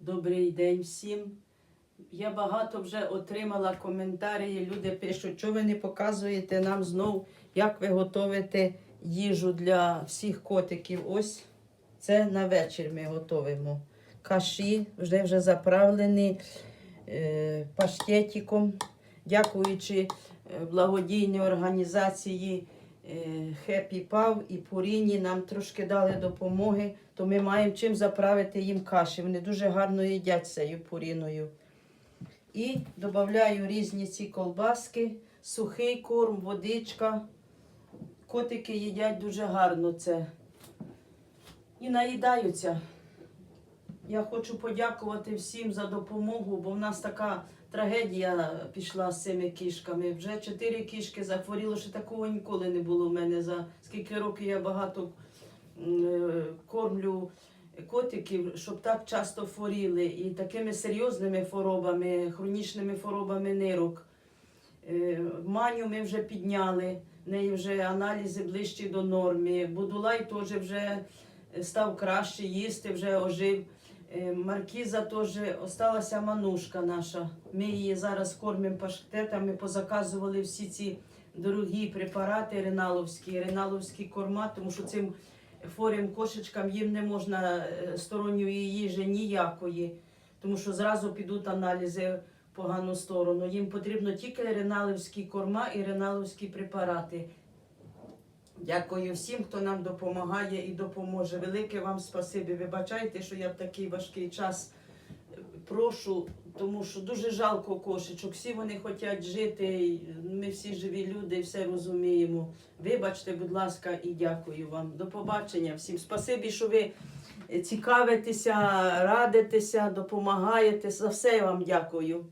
Добрий день всім. Я багато вже отримала коментарі. Люди пишуть, що ви не показуєте нам знов, як ви готуєте їжу для всіх котиків. Ось це на вечір ми готуємо. Каші вже вже заправлені е, паштетиком, дякуючи е, благодійній організації е, Happy Пав і Пуріні нам трошки дали допомоги, то ми маємо чим заправити їм каші. Вони дуже гарно їдять цією пуріною. І додаю різні ці колбаски, сухий корм, водичка. Котики їдять дуже гарно це. І наїдаються. Я хочу подякувати всім за допомогу, бо в нас така трагедія пішла з цими кішками. Вже чотири кішки захворіло, що такого ніколи не було в мене. За скільки років я багато е, кормлю котиків, щоб так часто хворіли. І такими серйозними хворобами, хронічними хворобами нирок. Е, Маню ми вже підняли, в неї вже аналізи ближчі до норми. Будулай теж вже став краще їсти, вже ожив. Е, Маркіза теж осталася манушка наша. Ми її зараз кормимо паштетами, позаказували всі ці дорогі препарати реналовські, реналовські корма, тому що цим хворим кошечкам їм не можна е, сторонньої їжі ніякої, тому що зразу підуть аналізи в погану сторону. Їм потрібно тільки реналовські корма і реналовські препарати. Дякую всім, хто нам допомагає і допоможе. Велике вам спасибі. Вибачайте, що я в такий важкий час е, прошу, тому що дуже жалко кошечок. Всі вони хочуть жити. Ми всі живі люди, все розуміємо. Вибачте, будь ласка, і дякую вам. До побачення всім. Спасибі, що ви цікавитеся, радитеся, допомагаєте. За все я вам дякую.